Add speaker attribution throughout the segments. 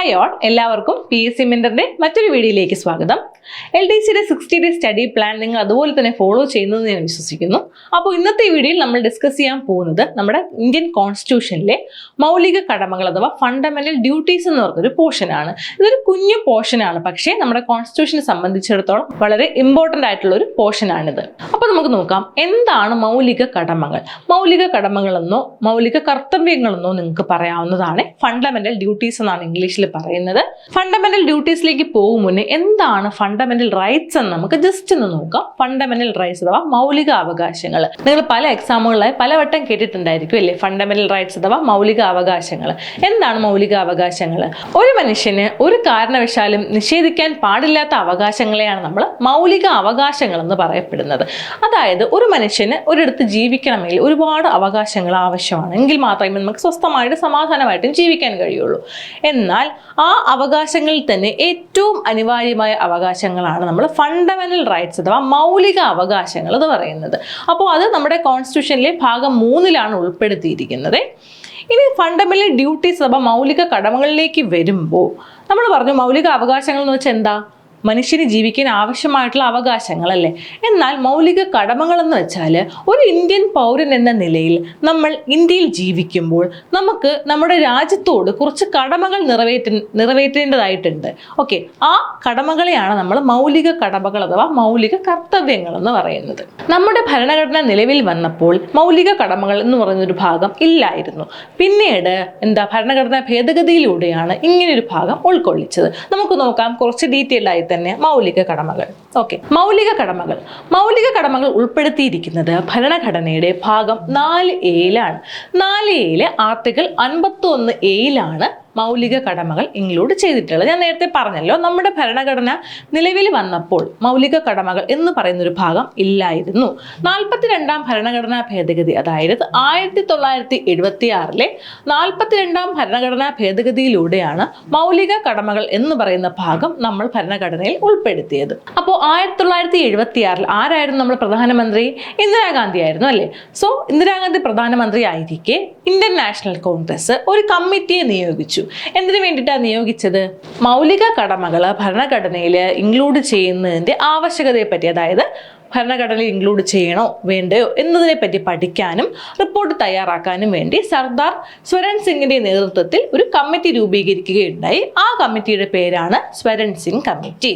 Speaker 1: Hi all എല്ലാവർക്കും P S C മെന്ററിന്റെ മറ്റൊരു വീഡിയോയിലേക്ക് സ്വാഗതം. എൽ ഡി സിയുടെ സിക്സ്റ്റി ഡേ സ്റ്റഡി പ്ലാൻ നിങ്ങൾ അതുപോലെ തന്നെ ഫോളോ ചെയ്യുന്നതെന്ന് ഞാൻ വിശ്വസിക്കുന്നു. അപ്പോൾ ഇന്നത്തെ വീഡിയോയിൽ നമ്മൾ ഡിസ്കസ് ചെയ്യാൻ പോകുന്നത് നമ്മുടെ ഇന്ത്യൻ കോൺസ്റ്റിറ്റ്യൂഷനിലെ മൗലിക കടമകൾ അഥവാ ഫണ്ടമെന്റൽ ഡ്യൂട്ടീസ് എന്ന് പറഞ്ഞൊരു പോർഷനാണ് ഇതൊരു കുഞ്ഞു പോർഷനാണ് പക്ഷേ നമ്മുടെ കോൺസ്റ്റിറ്റ്യൂഷനെ സംബന്ധിച്ചിടത്തോളം വളരെ ഇമ്പോർട്ടന്റ് ആയിട്ടുള്ള ഒരു പോർഷനാണിത് നമുക്ക് നോക്കാം. എന്താണ് മൗലിക കടമകൾ? മൗലിക കടമകളെന്നോ മൗലിക കർത്തവ്യങ്ങളെന്നോ നിങ്ങൾക്ക് പറയാവുന്നതാണ്. ഫണ്ടമെന്റൽ ഡ്യൂട്ടീസ് എന്നാണ് ഇംഗ്ലീഷിൽ പറയുന്നത്. ഫണ്ടമെന്റൽ ഡ്യൂട്ടീസിലേക്ക് പോകും മുന്നേ എന്താണ് ഫണ്ടമെന്റൽ റൈറ്റ്സ് എന്ന് നമുക്ക് ജസ്റ്റ് ഒന്ന് നോക്കാം. ഫണ്ടമെന്റൽ റൈറ്റ്സ് അഥവാ മൗലിക അവകാശങ്ങൾ. നിങ്ങൾ പല എക്സാമുകളായി പലവട്ടം കേട്ടിട്ടുണ്ടായിരിക്കും അല്ലേ? ഫണ്ടമെന്റൽ റൈറ്റ്സ് അഥവാ മൗലിക അവകാശങ്ങൾ. എന്താണ് മൗലിക അവകാശങ്ങൾ? ഒരു മനുഷ്യന് ഒരു കാരണവശാലും നിഷേധിക്കാൻ പാടില്ലാത്ത അവകാശങ്ങളെയാണ് നമ്മൾ മൗലിക അവകാശങ്ങൾ എന്ന് പറയപ്പെടുന്നത്. അതായത് ഒരു മനുഷ്യന് ഒരിടത്ത് ജീവിക്കണമെങ്കിൽ ഒരുപാട് അവകാശങ്ങൾ ആവശ്യമാണ്. എങ്കിൽ മാത്രമേ നമുക്ക് സ്വസ്ഥമായിട്ട് സമാധാനമായിട്ടും ജീവിക്കാൻ കഴിയുള്ളൂ. എന്നാൽ ആ അവകാശങ്ങളിൽ തന്നെ ഏറ്റവും അനിവാര്യമായ അവകാശങ്ങളാണ് നമ്മൾ ഫണ്ടമെന്റൽ റൈറ്റ്സ് അഥവാ മൗലിക അവകാശങ്ങൾ എന്ന് പറയുന്നത്. അപ്പോൾ അത് നമ്മുടെ കോൺസ്റ്റിറ്റ്യൂഷനിലെ ഭാഗം മൂന്നിലാണ് ഉൾപ്പെടുത്തിയിരിക്കുന്നത്. ഇനി ഫണ്ടമെന്റൽ ഡ്യൂട്ടീസ് അഥവാ മൗലിക കടമകളിലേക്ക് വരുമ്പോൾ നമ്മൾ പറഞ്ഞു മൗലിക അവകാശങ്ങൾ എന്ന് വെച്ചാൽ എന്താ? മനുഷ്യന് ജീവിക്കാൻ ആവശ്യമായിട്ടുള്ള അവകാശങ്ങളല്ലേ? എന്നാൽ മൗലിക കടമകൾ എന്ന് വെച്ചാൽ ഒരു ഇന്ത്യൻ പൗരൻ എന്ന നിലയിൽ നമ്മൾ ഇന്ത്യയിൽ ജീവിക്കുമ്പോൾ നമുക്ക് നമ്മുടെ രാജ്യത്തോട് കുറച്ച് കടമകൾ നിറവേറ്റ നിറവേറ്റേണ്ടതായിട്ടുണ്ട്. ഓക്കെ ആ കടമകളെയാണ് നമ്മൾ മൗലിക കടമകൾ അഥവാ മൗലിക കർത്തവ്യങ്ങൾ എന്ന് പറയുന്നത്. നമ്മുടെ ഭരണഘടന നിലവിൽ വന്നപ്പോൾ മൗലിക കടമകൾ എന്ന് പറയുന്നൊരു ഭാഗം ഇല്ലായിരുന്നു. പിന്നീട് എന്താ ഭരണഘടനാ ഭേദഗതിയിലൂടെയാണ് ഇങ്ങനൊരു ഭാഗം ഉൾക്കൊള്ളിച്ചത്. നമുക്ക് നോക്കാം കുറച്ച് ഡീറ്റെയിൽഡ് ആയി തന്നെ മൗലിക കടമകൾ. ഓക്കെ മൗലിക കടമകൾ. മൗലിക കടമകൾ ഉൾപ്പെടുത്തിയിരിക്കുന്നത് ഭരണഘടനയുടെ ഭാഗം നാല് എയിലാണ് നാല് എയിലെ ആർട്ടിക്കിൾ അൻപത്തി ഒന്ന് എയിലാണ് മൗലിക കടമകൾ ഇൻക്ലൂഡ് ചെയ്തിട്ടുള്ളത്. ഞാൻ നേരത്തെ പറഞ്ഞല്ലോ നമ്മുടെ ഭരണഘടന നിലവിൽ വന്നപ്പോൾ മൗലിക കടമകൾ എന്ന് പറയുന്നൊരു ഭാഗം ഇല്ലായിരുന്നു. നാൽപ്പത്തിരണ്ടാം ഭരണഘടനാ ഭേദഗതി അതായത് ആയിരത്തി തൊള്ളായിരത്തി എഴുപത്തി ആറിലെ നാൽപ്പത്തിരണ്ടാം ഭരണഘടനാ ഭേദഗതിയിലൂടെയാണ് മൗലിക കടമകൾ എന്ന് പറയുന്ന ഭാഗം നമ്മൾ ഭരണഘടനയിൽ ഉൾപ്പെടുത്തിയത്. അപ്പോൾ ആയിരത്തി തൊള്ളായിരത്തി എഴുപത്തി ആറിൽ ആരായിരുന്നു നമ്മൾ പ്രധാനമന്ത്രി? ഇന്ദിരാഗാന്ധി ആയിരുന്നു അല്ലേ? സോ ഇന്ദിരാഗാന്ധി പ്രധാനമന്ത്രി ആയിരിക്കെ ഇന്ത്യൻ നാഷണൽ കോൺഗ്രസ് ഒരു കമ്മിറ്റിയെ നിയോഗിച്ചു. എന്തിനു വേണ്ടിയിട്ടാണ് നിയോഗിച്ചത്? മൗലിക കടമകൾ ഭരണഘടനയിൽ ഇൻക്ലൂഡ് ചെയ്യുന്നതിന്റെ ആവശ്യകതയെ പറ്റി അതായത് ഭരണഘടനയിൽ ഇൻക്ലൂഡ് ചെയ്യണോ വേണ്ടയോ എന്നതിനെ പറ്റി പഠിക്കാനും റിപ്പോർട്ട് തയ്യാറാക്കാനും വേണ്ടി സർദാർ സ്വരൺ സിംഗിന്റെ നേതൃത്വത്തിൽ ഒരു കമ്മിറ്റി രൂപീകരിക്കുകയുണ്ടായി. ആ കമ്മിറ്റിയുടെ പേരാണ് സ്വരൺ സിംഗ് കമ്മിറ്റി.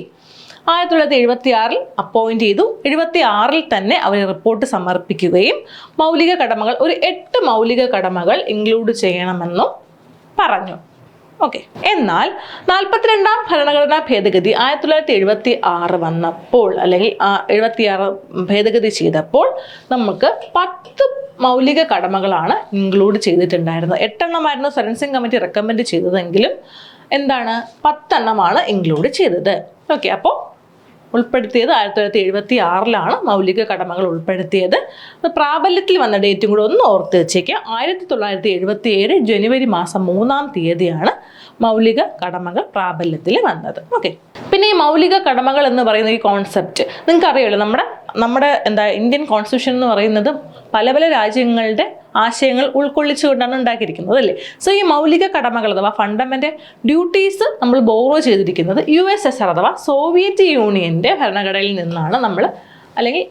Speaker 1: ആയിരത്തി തൊള്ളായിരത്തി എഴുപത്തി ആറിൽ അപ്പോയിന്റ് ചെയ്തു. എഴുപത്തി ആറിൽ തന്നെ അവർ റിപ്പോർട്ട് സമർപ്പിക്കുകയും മൗലിക കടമകൾ ഒരു എട്ട് മൗലിക കടമകൾ ഇൻക്ലൂഡ് ചെയ്യണമെന്നും പറഞ്ഞു. ഓക്കെ എന്നാൽ നാൽപ്പത്തിരണ്ടാം ഭരണഘടനാ ഭേദഗതി ആയിരത്തി തൊള്ളായിരത്തി എഴുപത്തി ആറ് വന്നപ്പോൾ അല്ലെങ്കിൽ എഴുപത്തി ആറ് ഭേദഗതി ചെയ്തപ്പോൾ നമുക്ക് പത്ത് മൗലിക കടമകളാണ് ഇൻക്ലൂഡ് ചെയ്തിട്ടുണ്ടായിരുന്നത്. എട്ടെണ്ണമായിരുന്നു സെൻസിങ് കമ്മിറ്റി റെക്കമെൻഡ് ചെയ്തതെങ്കിലും എന്താണ്? പത്തെണ്ണമാണ് ഇൻക്ലൂഡ് ചെയ്തത്. ഓക്കെ അപ്പോൾ ഉൾപ്പെടുത്തിയത് ആയിരത്തി തൊള്ളായിരത്തി എഴുപത്തി ആറിലാണ് മൗലിക കടമകൾ ഉൾപ്പെടുത്തിയത്. പ്രാബല്യത്തിൽ വന്ന ഡേറ്റും കൂടെ ഒന്ന് ഓർത്ത് വെച്ചേക്കുക ആയിരത്തി തൊള്ളായിരത്തി എഴുപത്തി ഏഴ് ജനുവരി മാസം മൂന്നാം തീയതിയാണ് മൗലിക കടമകൾ പ്രാബല്യത്തിൽ വന്നത്. ഓക്കെ. പിന്നെ ഈ മൗലിക കടമകൾ എന്ന് പറയുന്ന ഈ കോൺസെപ്റ്റ് നിങ്ങൾക്ക് അറിയാമല്ലോ നമ്മുടെ നമ്മുടെ എന്താ ഇന്ത്യൻ കോൺസ്റ്റിറ്റ്യൂഷൻ എന്ന് പറയുന്നത് പല പല രാജ്യങ്ങളുടെ ആശയങ്ങൾ ഉൾക്കൊള്ളിച്ചുകൊണ്ടാണ് ഉണ്ടാക്കിയിരിക്കുന്നത് അല്ലേ? സോ ഈ മൗലിക കടമകൾ അഥവാ ഫണ്ടമെന്റൽ ഡ്യൂട്ടീസ് നമ്മൾ ബോറോ ചെയ്തിരിക്കുന്നത് U S S R Soviet Soviet യൂണിയന്റെ ഭരണഘടനയിൽ നിന്നാണ് നമ്മൾ അല്ലെങ്കിൽ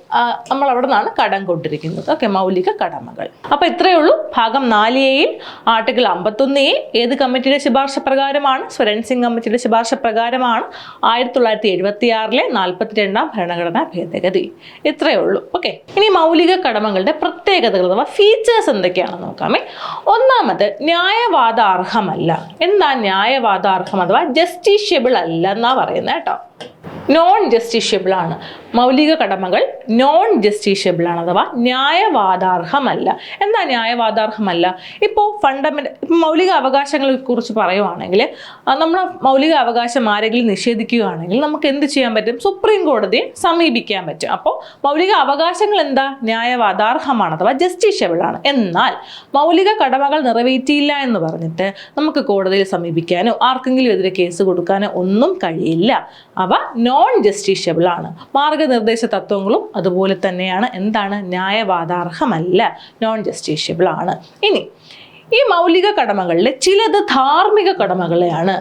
Speaker 1: നമ്മൾ അവിടെ നിന്നാണ് കടം കൊണ്ടിരിക്കുന്നത്. ഓക്കെ മൗലിക കടമകൾ. അപ്പോൾ ഇത്രയേ ഉള്ളൂ. ഭാഗം നാല് എയിൽ ആർട്ടിക്കിൾ അമ്പത്തൊന്ന് എ ഏത് കമ്മിറ്റിയുടെ ശുപാർശ പ്രകാരമാണ്? സ്വരൺ സിംഗ് കമ്മിറ്റിയുടെ ശുപാർശ പ്രകാരമാണ് ആയിരത്തി തൊള്ളായിരത്തി എഴുപത്തി ആറിലെ നാൽപ്പത്തി രണ്ടാം ഭരണഘടനാ ഭേദഗതി. ഇത്രയേ ഉള്ളൂ. ഓക്കെ ഇനി മൗലിക കടമകളുടെ പ്രത്യേകതകൾ അഥവാ ഫീച്ചേഴ്സ് എന്തൊക്കെയാണെന്ന് നോക്കാമേ. ഒന്നാമത് ന്യായവാദാർഹമല്ല. എന്താ ന്യായവാദാർഹം അഥവാ ജസ്റ്റിഷ്യബിൾ അല്ല എന്നാ പറയുന്നത് കേട്ടോ. നോൺ ജസ്റ്റിഷ്യബിൾ ആണ്. മൗലിക കടമകൾ നോൺ ജസ്റ്റിഷ്യബിൾ ആണ് അഥവാ ന്യായവാദാർഹമല്ല. എന്താ ന്യായവാദാർഹമല്ല? ഇപ്പോൾ ഫണ്ടമെന്റ് മൗലിക അവകാശങ്ങളെ കുറിച്ച് പറയുവാണെങ്കിൽ നമ്മൾ മൗലിക അവകാശം ആരെങ്കിലും നിഷേധിക്കുകയാണെങ്കിൽ നമുക്ക് എന്ത് ചെയ്യാൻ പറ്റും? സുപ്രീം കോടതിയെ സമീപിക്കാൻ പറ്റും. അപ്പോൾ മൗലിക അവകാശങ്ങൾ എന്താ? ന്യായവാദാർഹമാണ് അഥവാ ജസ്റ്റിഷ്യബിൾ ആണ്. എന്നാൽ മൗലിക കടമകൾ നിറവേറ്റിയില്ല എന്ന് പറഞ്ഞിട്ട് നമുക്ക് കോടതിയിൽ സമീപിക്കാനോ ആർക്കെങ്കിലും എതിരെ കേസ് കൊടുക്കാനോ ഒന്നും കഴിയില്ല. അവ നോൺ ജസ്റ്റിഷ്യബിൾ ആണ്. മാർഗനിർദ്ദേശ തത്വങ്ങളും അതുപോലെ തന്നെയാണ് എന്താണ്? ന്യായവാദാർഹമല്ല നോൺ ജസ്റ്റിഷ്യബിൾ ആണ്. ഇനി ഈ മൗലിക കടമകളിലെ ചിലത് ധാർമ്മിക കടമകളെയാണ്.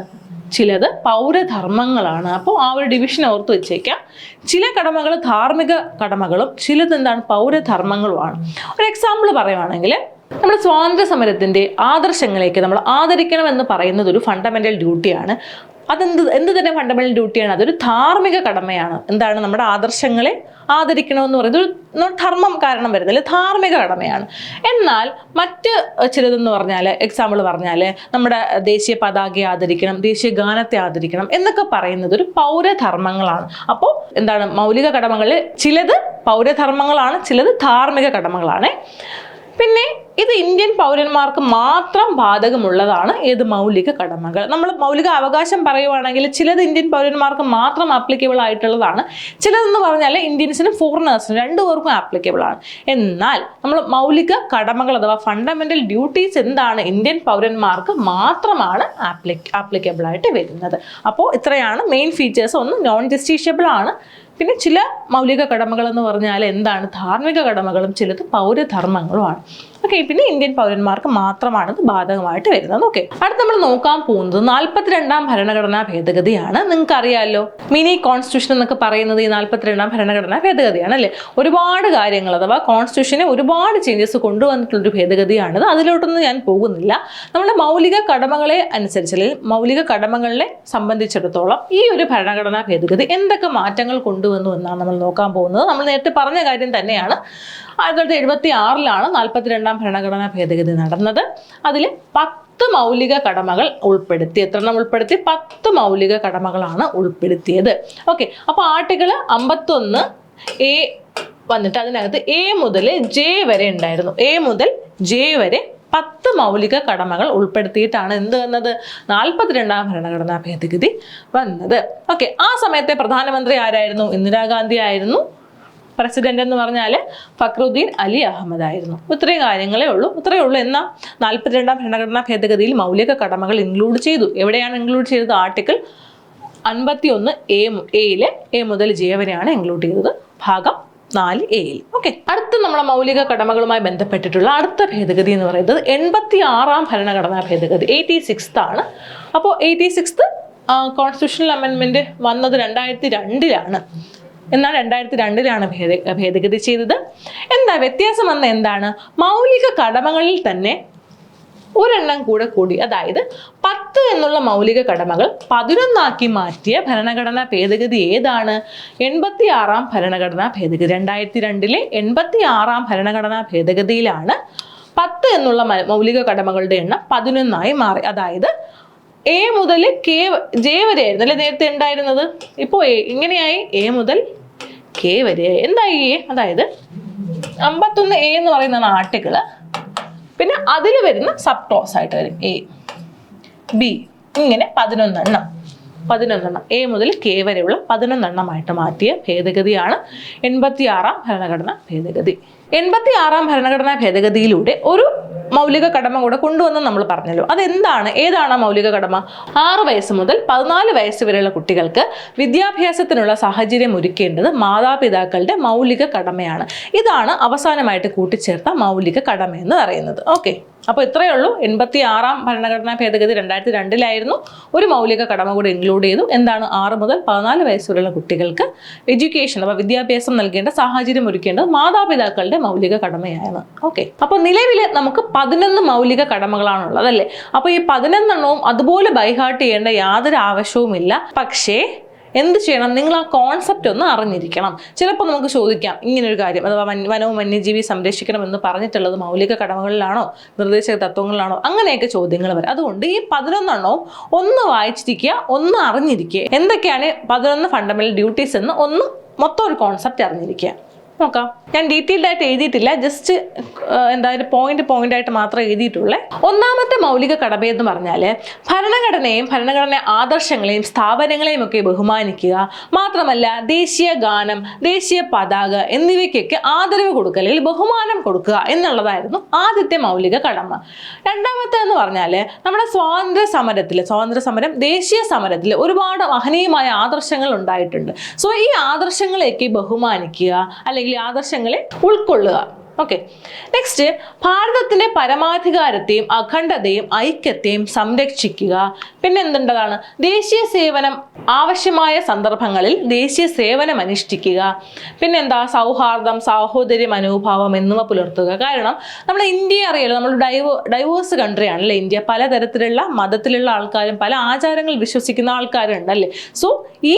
Speaker 1: ചിലത് പൗരധർമ്മങ്ങളാണ്. അപ്പോൾ ആ ഒരു ഡിവിഷൻ ഓർത്ത് വെച്ചേക്കാം. ചില കടമകൾ ധാർമ്മിക കടമകളും ചിലത് എന്താണ്? പൗരധർമ്മങ്ങളുമാണ്. ഒരു എക്സാമ്പിൾ പറയുവാണെങ്കിൽ നമ്മൾ സ്വാതന്ത്ര്യ സമരത്തിന്റെ ആദർശങ്ങളേക്ക് നമ്മൾ ആദരിക്കണം എന്ന് പറയുന്നത് ഒരു ഫണ്ടമെന്റൽ ഡ്യൂട്ടിയാണ് അതെന്ത് എന്ത് തന്നെ ഫണ്ടമെന്റൽ ഡ്യൂട്ടിയാണ് അതൊരു ധാർമ്മിക കടമയാണ്. എന്താണ് നമ്മുടെ ആദർശങ്ങളെ ആദരിക്കണമെന്ന് പറയുന്നത്. ഒരു ധർമ്മം കാരണം വരുന്നില്ല ധാർമ്മിക കടമയാണ്. എന്നാൽ മറ്റ് ചിലതെന്ന് പറഞ്ഞാൽ എക്സാമ്പിൾ പറഞ്ഞാൽ നമ്മുടെ ദേശീയ പതാകയെ ആദരിക്കണം ദേശീയ ഗാനത്തെ ആദരിക്കണം എന്നൊക്കെ പറയുന്നത് ഒരു പൗരധർമ്മങ്ങളാണ്. അപ്പോൾ എന്താണ് മൗലിക കടമകളിൽ ചിലത് പൗരധർമ്മങ്ങളാണ് ചിലത് ധാർമ്മിക കടമകളാണ്. പിന്നെ ഇത് ഇന്ത്യൻ പൗരന്മാർക്ക് മാത്രം ബാധകമുള്ളതാണ് ഏത് മൗലിക കടമകൾ. നമ്മൾ മൗലിക അവകാശം പറയുവാണെങ്കിൽ ചിലത് ഇന്ത്യൻ പൗരന്മാർക്ക് മാത്രം ആപ്ലിക്കബിൾ ആയിട്ടുള്ളതാണ്. ചിലതെന്ന് പറഞ്ഞാൽ ഇന്ത്യൻസിനും ഫോറിനേഴ്സിനും രണ്ടുപേർക്കും ആപ്ലിക്കബിൾ ആണ്. എന്നാൽ നമ്മൾ മൗലിക കടമകൾ അഥവാ ഫണ്ടമെന്റൽ ഡ്യൂട്ടീസ് എന്താണ് ഇന്ത്യൻ പൗരന്മാർക്ക് മാത്രമാണ് ആപ്ലി ആപ്ലിക്കബിൾ ആയിട്ട് വരുന്നത്. അപ്പോൾ ഇത്രയാണ് മെയിൻ ഫീച്ചേഴ്സ് ഒന്ന് നോൺ ജസ്റ്റീഷ്യബിൾ ആണ്. പിന്നെ ചില മൗലിക കടമകൾ എന്ന് പറഞ്ഞാൽ എന്താണ്? ധാർമ്മിക കടമകളും ചിലത് പൗരധർമ്മങ്ങളുമാണ്. ഓക്കെ പിന്നെ ഇന്ത്യൻ പൗരന്മാർക്ക് മാത്രമാണ് ഇത് ബാധകമായിട്ട് വരുന്നത്. ഓക്കെ അടുത്ത് നമ്മൾ നോക്കാൻ പോകുന്നത് നാൽപ്പത്തിരണ്ടാം ഭരണഘടനാ ഭേദഗതിയാണ്. നിങ്ങൾക്ക് അറിയാമല്ലോ മിനി കോൺസ്റ്റിറ്റ്യൂഷൻ എന്നൊക്കെ പറയുന്നത് ഈ നാൽപ്പത്തിരണ്ടാം ഭരണഘടനാ ഭേദഗതിയാണ് അല്ലേ? ഒരുപാട് കാര്യങ്ങൾ അഥവാ കോൺസ്റ്റിറ്റ്യൂഷനെ ഒരുപാട് ചേഞ്ചസ് കൊണ്ടുവന്നിട്ടുള്ളൊരു ഭേദഗതിയാണിത്. അതിലോട്ടൊന്നും ഞാൻ പോകുന്നില്ല. നമ്മുടെ മൗലിക കടമകളെ അനുസരിച്ച് അല്ലെങ്കിൽ മൗലിക കടമകളെ സംബന്ധിച്ചിടത്തോളം ഈ ഒരു ഭരണഘടനാ ഭേദഗതി എന്തൊക്കെ മാറ്റങ്ങൾ കൊണ്ടുവന്നു എന്നാണ് നമ്മൾ നോക്കാൻ പോകുന്നത്. നമ്മൾ നേരത്തെ പറഞ്ഞ കാര്യം തന്നെയാണ്. ആയിരത്തി തൊള്ളായിരത്തി എഴുപത്തി ആറിലാണ് നാൽപ്പത്തിരണ്ടാം ഭരണഘടനാ ഭേദഗതി നടന്നത്. അതിൽ പത്ത് മൗലിക കടമകൾ ഉൾപ്പെടുത്തി എത്രണ്ണം ഉൾപ്പെടുത്തി? പത്ത് മൗലിക കടമകളാണ് ഉൾപ്പെടുത്തിയത്. ഓക്കെ അപ്പോൾ ആർട്ടിക്കിൾ അമ്പത്തൊന്ന് എ വന്നിട്ട് അതിനകത്ത് എ മുതൽ ജെ വരെ ഉണ്ടായിരുന്നു. എ മുതൽ ജെ വരെ പത്ത് മൗലിക കടമകൾ ഉൾപ്പെടുത്തിയിട്ടാണ് എന്ത് വന്നത്? നാൽപ്പത്തിരണ്ടാം ഭരണഘടനാ ഭേദഗതി വന്നത്. ഓക്കെ ആ സമയത്തെ പ്രധാനമന്ത്രി ആരായിരുന്നു? ഇന്ദിരാഗാന്ധി ആയിരുന്നു. പ്രസിഡന്റ് എന്ന് പറഞ്ഞാൽ ഫക്രുദ്ദീൻ അലി അഹമ്മദ് ആയിരുന്നു. ഇത്രയും കാര്യങ്ങളേ ഉള്ളൂ. ഇത്രയേ ഉള്ളൂ. എന്നാൽ നാൽപ്പത്തിരണ്ടാം ഭരണഘടനാ ഭേദഗതിയിൽ മൗലിക കടമകൾ ഇൻക്ലൂഡ് ചെയ്തു. എവിടെയാണ് ഇൻക്ലൂഡ് ചെയ്തത്? ആർട്ടിക്കിൾ അൻപത്തി ഒന്ന് എ എയിലെ എ മുതൽ ജെ വരെയാണ് ഇൻക്ലൂഡ് ചെയ്തത്. ഭാഗം നാല് എയിൽ ഓക്കെ അടുത്ത നമ്മളെ മൗലിക കടമകളുമായി ബന്ധപ്പെട്ടിട്ടുള്ള അടുത്ത ഭേദഗതി എന്ന് പറയുന്നത് എൺപത്തി ആറാം ഭരണഘടനാ ഭേദഗതി എയ്റ്റി സിക്സ്ത് ആണ്. അപ്പോൾ എയ്റ്റി സിക്സ്ത് കോൺസ്റ്റിറ്റ്യൂഷണൽ അമെൻമെന്റ് വന്നത് രണ്ടായിരത്തി രണ്ടിലാണ്. എന്നാൽ രണ്ടായിരത്തി രണ്ടിലാണ് ഭേദ ഭേദഗതി ചെയ്തത്. എന്താ വ്യത്യാസം വന്ന എന്താണ്? മൗലിക കടമകളിൽ തന്നെ ഒരെണ്ണം കൂടെ കൂടി അതായത് പത്ത് എന്നുള്ള മൗലിക കടമകൾ പതിനൊന്നാക്കി മാറ്റിയ ഭരണഘടനാ ഭേദഗതി ഏതാണ്? എൺപത്തി ആറാം ഭരണഘടനാ ഭേദഗതി. രണ്ടായിരത്തി രണ്ടിലെ എൺപത്തി ആറാം ഭരണഘടനാ ഭേദഗതിയിലാണ് പത്ത് എന്നുള്ള മൗലിക കടമകളുടെ എണ്ണം പതിനൊന്നായി മാറി. അതായത് എ മുതൽ കെ ജെ വരെ ആയിരുന്നു അല്ലെ നേരത്തെ ഉണ്ടായിരുന്നത് ഇപ്പോൾ ഇങ്ങനെയായി. എ മുതൽ കെ വരെ. എന്തായി? എ അതായത് അമ്പത്തൊന്ന് എ എന്ന് പറയുന്നതാണ് ആർട്ടിക്കിൾ പിന്നെ അതിൽ വരുന്ന ക്ലോസ് ആയിട്ട് വരും. എ ബി ഇങ്ങനെ പതിനൊന്നെണ്ണം. പതിനൊന്നെണ്ണം. എ മുതൽ കെ വരെയുള്ള പതിനൊന്നെണ്ണമായിട്ട് മാറ്റിയ ഭേദഗതിയാണ് എൺപത്തി ആറാം ഭരണഘടനാ ഭേദഗതി. എൺപത്തി ആറാം ഭരണഘടനാ ഭേദഗതിയിലൂടെ ഒരു മൗലിക കടമ കൂടെ കൊണ്ടുവന്ന് നമ്മൾ പറഞ്ഞല്ലോ. അതെന്താണ്? ഏതാണ് മൗലിക കടമ? ആറ് വയസ്സ് മുതൽ പതിനാല് വയസ്സ് വരെയുള്ള കുട്ടികൾക്ക് വിദ്യാഭ്യാസത്തിനുള്ള സാഹചര്യം ഒരുക്കേണ്ടത് മാതാപിതാക്കളുടെ മൗലിക കടമയാണ്. ഇതാണ് അവസാനമായിട്ട് കൂട്ടിച്ചേർത്ത മൗലിക കടമ എന്ന് പറയുന്നത്. ഓക്കെ. അപ്പോൾ ഇത്രയേ ഉള്ളൂ. എൺപത്തി ആറാം ഭരണഘടനാ ഭേദഗതി രണ്ടായിരത്തി രണ്ടിലായിരുന്നു ഒരു മൗലിക കടമ കൂടി ഇൻക്ലൂഡ് ചെയ്തു. എന്താണ്? ആറ് മുതൽ പതിനാല് വയസ്സുവരെയുള്ള കുട്ടികൾക്ക് എഡ്യൂക്കേഷൻ അപ്പോൾ വിദ്യാഭ്യാസം നൽകേണ്ട സാഹചര്യം ഒരുക്കേണ്ടത് മാതാപിതാക്കളുടെ മൗലിക കടമയാണ്. ഓക്കെ അപ്പോൾ നിലവിൽ നമുക്ക് പതിനൊന്ന് മൗലിക കടമകളാണുള്ളത് അല്ലേ അപ്പോൾ ഈ പതിനൊന്നെണ്ണവും അതുപോലെ ബൈഹാർട്ട് ചെയ്യേണ്ട യാതൊരു ആവശ്യവുമില്ല. പക്ഷേ എന്ത് ചെയ്യണം? നിങ്ങൾ ആ കോൺസെപ്റ്റ് ഒന്ന് അറിഞ്ഞിരിക്കണം. ചിലപ്പോൾ നമുക്ക് ചോദിക്കാം ഇങ്ങനൊരു കാര്യം അഥവാ വനവും വന്യജീവി സംരക്ഷിക്കണം എന്ന് പറഞ്ഞിട്ടുള്ളത് മൗലിക കടമകളിലാണോ? നിർദ്ദേശക തത്വങ്ങളിലാണോ? അങ്ങനെയൊക്കെ ചോദ്യങ്ങൾ വരും. അതുകൊണ്ട് ഈ പതിനൊന്നെണ്ണവും ഒന്ന് വായിച്ചിരിക്കുക ഒന്ന് അറിഞ്ഞിരിക്കുക. എന്തൊക്കെയാണ് പതിനൊന്ന് ഫണ്ടമെന്റൽ ഡ്യൂട്ടീസ് എന്ന് ഒന്ന് മൊത്തം ഒരു കോൺസെപ്റ്റ് അറിഞ്ഞിരിക്കുക. നോക്കാം. ഞാൻ ഡീറ്റെയിൽഡ് ആയിട്ട് എഴുതിയിട്ടില്ല. ജസ്റ്റ് എന്തായാലും പോയിന്റ് പോയിന്റ് ആയിട്ട് മാത്രമേ എഴുതിയിട്ടുള്ളൂ. ഒന്നാമത്തെ മൗലിക കടമ എന്ന് പറഞ്ഞാൽ ഭരണഘടനയും ഭരണഘടന ആദർശങ്ങളെയും സ്ഥാപനങ്ങളെയും ഒക്കെ ബഹുമാനിക്കുക. മാത്രമല്ല ദേശീയ ഗാനം ദേശീയ പതാക എന്നിവയ്ക്കൊക്കെ ആദരവ് കൊടുക്കുക അല്ലെങ്കിൽ ബഹുമാനം കൊടുക്കുക എന്നുള്ളതായിരുന്നു ആദ്യത്തെ മൗലിക കടമ. രണ്ടാമത്തെ എന്ന് പറഞ്ഞാൽ നമ്മുടെ സ്വാതന്ത്ര്യ സമരത്തിൽ സ്വാതന്ത്ര്യ സമരം ദേശീയ സമരത്തിൽ ഒരുപാട് മഹനീയമായ ആദർശങ്ങൾ ഉണ്ടായിട്ടുണ്ട്. സോ ഈ ആദർശങ്ങളെയൊക്കെ ബഹുമാനിക്കുക അല്ലെങ്കിൽ ഈ ആദർശങ്ങളെ ഉൾക്കൊള്ളുക. ഓക്കെ നെക്സ്റ്റ് ഭാരതത്തിന്റെ പരമാധികാരത്തെയും അഖണ്ഡതയും ഐക്യത്തെയും സംരക്ഷിക്കുക. പിന്നെ എന്തുണ്ടതാണ്? ദേശീയ സേവനം ആവശ്യമായ സന്ദർഭങ്ങളിൽ ദേശീയ സേവനം അനുഷ്ഠിക്കുക. പിന്നെ എന്താ? സൗഹാർദ്ദം സാഹോദര്യ മനോഭാവം എന്നിവ പുലർത്തുക. കാരണം നമ്മൾ ഇന്ത്യ അറിയാലോ നമ്മൾ ഡൈവോ ഡൈവേഴ്സ് കൺട്രി ആണല്ലേ ഇന്ത്യ. പലതരത്തിലുള്ള മതത്തിലുള്ള ആൾക്കാരും പല ആചാരങ്ങൾ വിശ്വസിക്കുന്ന ആൾക്കാരുണ്ട് അല്ലേ സോ ഈ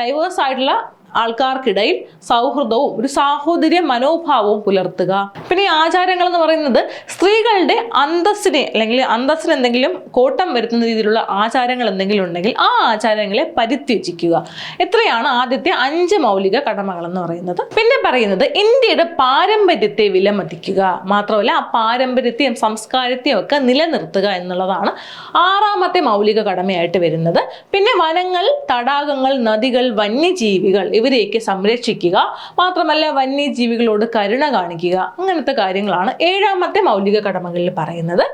Speaker 1: ഡൈവേഴ്സ് ആയിട്ടുള്ള ആൾക്കാർക്കിടയിൽ സൗഹൃദവും ഒരു സാഹോദര്യ മനോഭാവവും പുലർത്തുക. പിന്നെ ഈ ആചാരങ്ങൾ എന്ന് പറയുന്നത് സ്ത്രീകളുടെ അന്തസ്സിനെ അല്ലെങ്കിൽ അന്തസ്സിന് എന്തെങ്കിലും കോട്ടം വരുത്തുന്ന രീതിയിലുള്ള ആചാരങ്ങൾ എന്തെങ്കിലും ഉണ്ടെങ്കിൽ ആ ആചാരങ്ങളെ പരിത്യജിക്കുക. എത്രയാണ് ആദ്യത്തെ അഞ്ച് മൗലിക കടമകൾ എന്ന് പറയുന്നത്. പിന്നെ പറയുന്നത് ഇന്ത്യയുടെ പാരമ്പര്യത്തെ വിലമതിക്കുക. മാത്രമല്ല ആ പാരമ്പര്യത്തെയും സംസ്കാരത്തെയും ഒക്കെ നിലനിർത്തുക എന്നുള്ളതാണ് ആറാമത്തെ മൗലിക കടമയായിട്ട് വരുന്നത്. പിന്നെ വനങ്ങൾ തടാകങ്ങൾ നദികൾ വന്യജീവികൾ ഇവരെയൊക്കെ സംരക്ഷിക്കുക. മാത്രമല്ല വന്യജീവികളോട് കരുണ കാണിക്കുക. അങ്ങനത്തെ കാര്യങ്ങളാണ് ഏഴാമത്തെ മൗലിക കടമകളിൽ പറയുന്നത്.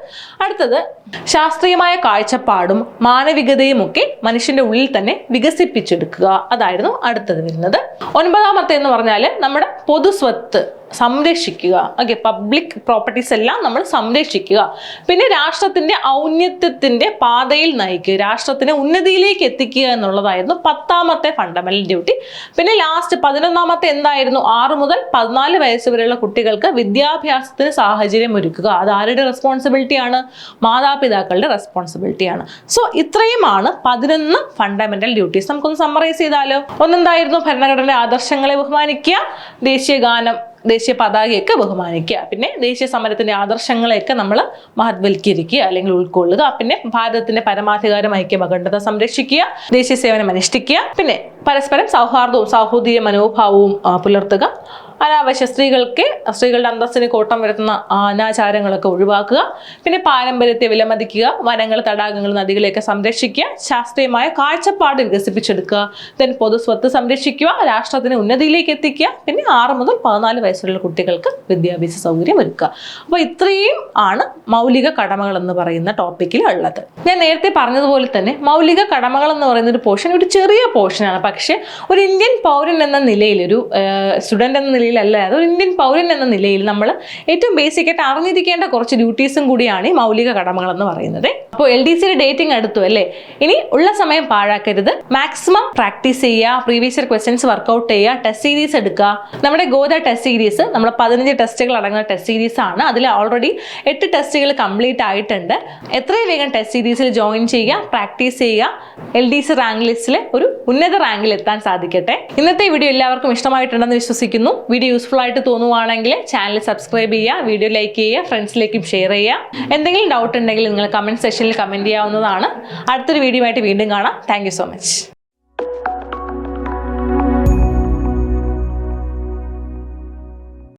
Speaker 1: അടുത്തത് ശാസ്ത്രീയമായ കാഴ്ചപ്പാടും മാനവികതയും ഒക്കെ മനുഷ്യന്റെ ഉള്ളിൽ തന്നെ വികസിപ്പിച്ചെടുക്കുക. അതായിരുന്നു അടുത്തത് വരുന്നത്. ഒൻപതാമത്തെ എന്ന് പറഞ്ഞാൽ നമ്മുടെ പൊതുസ്വത്ത് സംരക്ഷിക്കുക. ഓക്കെ പബ്ലിക് പ്രോപ്പർട്ടീസ് എല്ലാം നമ്മൾ സംരക്ഷിക്കുക. പിന്നെ രാഷ്ട്രത്തിന്റെ ഔന്നത്യത്തിന്റെ പാതയിൽ നയിക്കുക. രാഷ്ട്രത്തിനെ ഉന്നതിയിലേക്ക് എത്തിക്കുക എന്നുള്ളതായിരുന്നു പത്താമത്തെ ഫണ്ടമെന്റൽ ഡ്യൂട്ടി പിന്നെ ലാസ്റ്റ് പതിനൊന്നാമത്തെ എന്തായിരുന്നു? ആറ് മുതൽ പതിനാല് വയസ്സ് വരെയുള്ള കുട്ടികൾക്ക് വിദ്യാഭ്യാസത്തിന് സാഹചര്യം ഒരുക്കുക. അത് ആരുടെ റെസ്പോൺസിബിലിറ്റിയാണ് മാതാപിതാക്കളുടെ റെസ്പോൺസിബിലിറ്റിയാണ് സോ ഇത്രയുമാണ് പതിനൊന്ന് ഫണ്ടമെന്റൽ ഡ്യൂട്ടീസ് നമുക്കൊന്ന് സമ്മറൈസ് ചെയ്താലോ? ഒന്നെന്തായിരുന്നു ഭരണഘടനയുടെ ആദർശങ്ങളെ ബഹുമാനിക്കുക. ദേശീയ ഗാനം ദേശീയ പതാകയൊക്കെ ബഹുമാനിക്കുക. പിന്നെ ദേശീയ സമരത്തിന്റെ ആദർശങ്ങളെയൊക്കെ നമ്മൾ മഹത്വൽക്കരിക്കുക അല്ലെങ്കിൽ ഉൾക്കൊള്ളുക. പിന്നെ ഭാരതത്തിന്റെ പരമാധികാരം ഐക്യം അഖണ്ഡത സംരക്ഷിക്കുക ദേശീയ സേവനം അനുഷ്ഠിക്കുക പിന്നെ പരസ്പരം സൗഹാർദ്ദവും സാഹോദര്യ മനോഭാവവും പുലർത്തുക. അനാവശ്യ സ്ത്രീകൾക്ക് സ്ത്രീകളുടെ അന്തസ്സിന് കോട്ടം വരുത്തുന്ന അനാചാരങ്ങളൊക്കെ ഒഴിവാക്കുക. പിന്നെ പാരമ്പര്യത്തെ വിലമതിക്കുക വനങ്ങൾ തടാകങ്ങൾ നദികളെയൊക്കെ സംരക്ഷിക്കുക ശാസ്ത്രീയമായ കാഴ്ചപ്പാട് വികസിപ്പിച്ചെടുക്കുക. ദെൻ പൊതുസ്വത്ത് സംരക്ഷിക്കുക രാഷ്ട്രത്തിന് ഉന്നതിയിലേക്ക് എത്തിക്കുക. പിന്നെ ആറ് മുതൽ പതിനാല് വയസ്സുള്ള കുട്ടികൾക്ക് വിദ്യാഭ്യാസ സൗകര്യം ഒരുക്കുക. അപ്പോൾ ഇത്രയും ആണ് മൗലിക കടമകൾ എന്ന് പറയുന്ന ടോപ്പിക്കിൽ ഉള്ളത്. ഞാൻ നേരത്തെ പറഞ്ഞതുപോലെ തന്നെ മൗലിക കടമകൾ എന്ന് പറയുന്ന ഒരു പോർഷൻ ഒരു ചെറിയ പോർഷനാണ് പക്ഷേ ഒരു ഇന്ത്യൻ പൗരൻ എന്ന നിലയിൽ ഒരു സ്റ്റുഡന്റ് എന്ന നിലയിലല്ല അത് ഒരു ഇന്ത്യൻ പൗരൻ എന്ന നിലയിൽ നമ്മൾ ഏറ്റവും ബേസിക് ആയിട്ട് അറിഞ്ഞിരിക്കേണ്ട കുറച്ച് ഡ്യൂട്ടീസും കൂടിയാണ് ഈ മൗലിക കടമകൾ എന്ന് പറയുന്നത് അപ്പോൾ എൽ ഡി സിയുടെ ഡേറ്റിംഗ് അടുത്തു അല്ലേ? ഇനി ഉള്ള സമയം പാഴാക്കരുത്. മാക്സിമം പ്രാക്ടീസ് ചെയ്യുക പ്രീവിയസ് ഇയർ ക്വസ്റ്റ്യൻസ് വർക്കൗട്ട് ചെയ്യുക ടെസ്റ്റ് സീരീസ് എടുക്കുക. നമ്മുടെ ഗോദ ടെസ്റ്റ് സീരീസ് നമ്മൾ പതിനഞ്ച് ടെസ്റ്റുകൾ അടങ്ങുന്ന ടെസ്റ്റ് സീരീസ് ആണ്. അതിൽ ഓൾറെഡി എട്ട് ടെസ്റ്റുകൾ കംപ്ലീറ്റ് ആയിട്ടുണ്ട്. എത്രയും വേഗം ടെസ്റ്റ് സീരീസിൽ ജോയിൻ ചെയ്യുക പ്രാക്ടീസ് ചെയ്യുക. എൽ ഡി സി റാങ്ക് ലിസ്റ്റിൽ ഒരു ഉന്നത റാങ്കിൽ എത്താൻ സാധിക്കട്ടെ. ഇന്നത്തെ വീഡിയോ എല്ലാവർക്കും ഇഷ്ടമായിട്ടുണ്ടെന്ന് വിശ്വസിക്കുന്നു. വീഡിയോ യൂസ്ഫുൾ ആയിട്ട് തോന്നുവാണെങ്കിൽ ചാനൽ സബ്സ്ക്രൈബ് ചെയ്യുക വീഡിയോ ലൈക്ക് ചെയ്യുക ഫ്രണ്ട്സിലേക്കും ഷെയർ ചെയ്യുക. എന്തെങ്കിലും ഡൗട്ട് ഉണ്ടെങ്കിൽ നിങ്ങൾ കമന്റ് സെക്ഷനിൽ കമന്റ് ചെയ്യാവുന്നതാണ്. അടുത്തൊരു വീഡിയോ ആയിട്ട് വീണ്ടും കാണാം. Thank so much